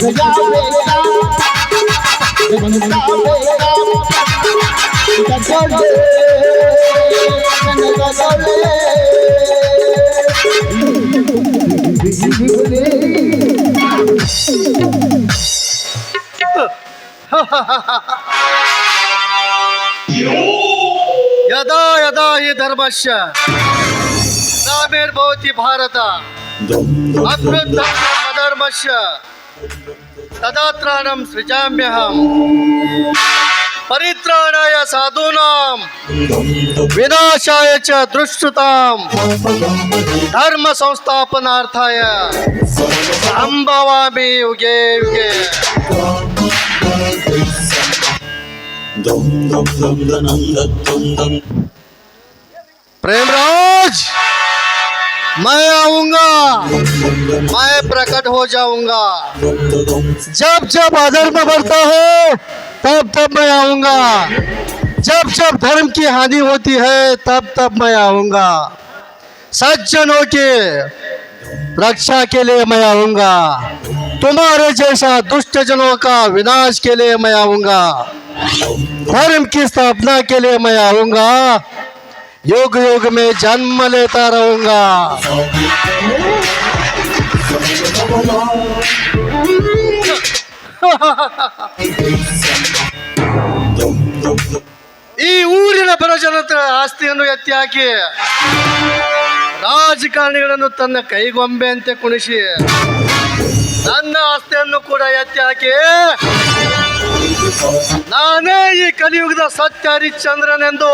Good job, good. यदा यदा ये धर्मश्च नामेर्भवति भारत अत्र धर्मश्च तदात्राणं सृजाम्यहम्। परित्राणाय साधूनां। विनाशाय च दुष्टतां। धर्म संस्थापनार्थाय संभवामि युगे। युगे प्रेमराज! मैं आऊँगा। मैं प्रकट हो जाऊँगा। जब जब अधर्म बढ़ता है, तब तब मैं आऊँगा। जब जब धर्म की हानि होती है, तब तब मैं आऊँगा। सज्जनों के रक्षा के लिए मैं आऊँगा। तुम्हारे जैसा दुष्ट जनों का विनाश के लिए मैं आऊँगा। धर्म की स्थापना के लिए मैं आऊँगा। युग युग में जन्म लेता रहूंगा ಈ ಊರಿನ ಬರಜನತ ಆಸ್ತಿಯನ್ನು ಎತ್ತಿ ಹಾಕಿ ರಾಜಕಾರಣಿಗಳನ್ನು ತನ್ನ ಕೈಗೊಂಬೆಯಂತೆ ಕುಣಿಸಿ ನನ್ನ ಆಸ್ತಿಯನ್ನು ಕೂಡ ಎತ್ತಿ ಹಾಕಿ ನಾನೇ ಈ ಕಲಿಯುಗದ ಸತ್ಯ ಹರಿಶ್ಚಂದ್ರನೆಂದು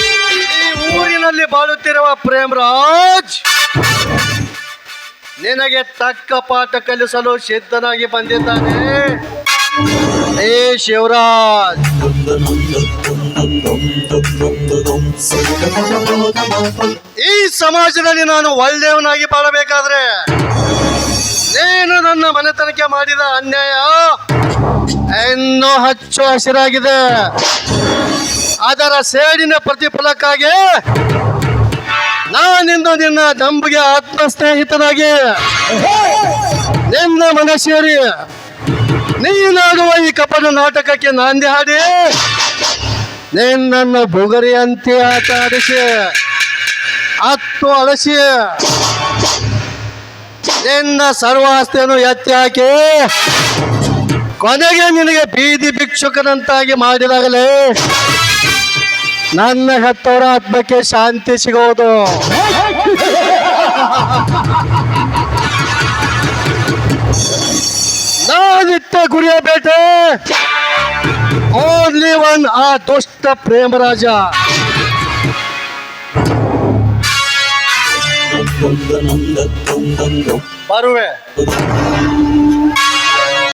ಈ ಊರಿನಲ್ಲಿ ಬಾಳುತ್ತಿರುವ ಪ್ರೇಮರಾಜ್, ನಿನಗೆ ತಕ್ಕ ಪಾಠ ಕಲಿಸಲು ಸಿದ್ಧನಾಗಿ ಬಂದಿದ್ದಾನೆ. ಏ ಶಿವರಾಜ್. ಈ ಸಮಾಜದಲ್ಲಿ ನಾನು ಒಳ್ಳೆಯವನಾಗಿ ಬಾಳಬೇಕಾದ್ರೆ ನೀನು ನನ್ನ ಮನೆತನಕ್ಕೆ ಮಾಡಿದ ಅನ್ಯಾಯ ಇನ್ನೂ ಹಚ್ಚು ಹಸಿರಾಗಿದೆ. ಅದರ ಸೇಡಿನ ಪ್ರತಿಫಲಕ್ಕಾಗಿ ನಾನಿಂದು ನಿನ್ನ ದಂಬಿಗೆ ಆತ್ಮ ಸ್ನೇಹಿತನಾಗಿ ನಿನ್ನ ಮನ ಸೇರಿ ನೀನಾಡುವ ಈ ಕಪಟ ನಾಟಕಕ್ಕೆ ನಾಂದಿ ಹಾಡಿ ನಿನ್ನನ್ನು ಬುಗರಿಯಂತೆ ಆಟ ಆಡಿಸಿ ಹತ್ತು ಅಳಸಿ ನಿನ್ನ ಸರ್ವಾಸ್ತಿಯನ್ನು ಎತ್ತಿ ಹಾಕಿ ಕೊನೆಗೆ ನಿನಗೆ ಬೀದಿ ಭಿಕ್ಷುಕನಂತಾಗಿ ಮಾಡಿದಾಗಲೇ ನನ್ನ ಹೆತ್ತವರ ಆತ್ಮಕ್ಕೆ ಶಾಂತಿ ಸಿಗೋದು. ನಾನಿತ್ತ ಗುರಿಯ ಬೇಟೆ. ಓನ್ಲಿ ಒನ್ ಆ ದುಷ್ಟ ಪ್ರೇಮರಾಜ. ಬರುವೆ.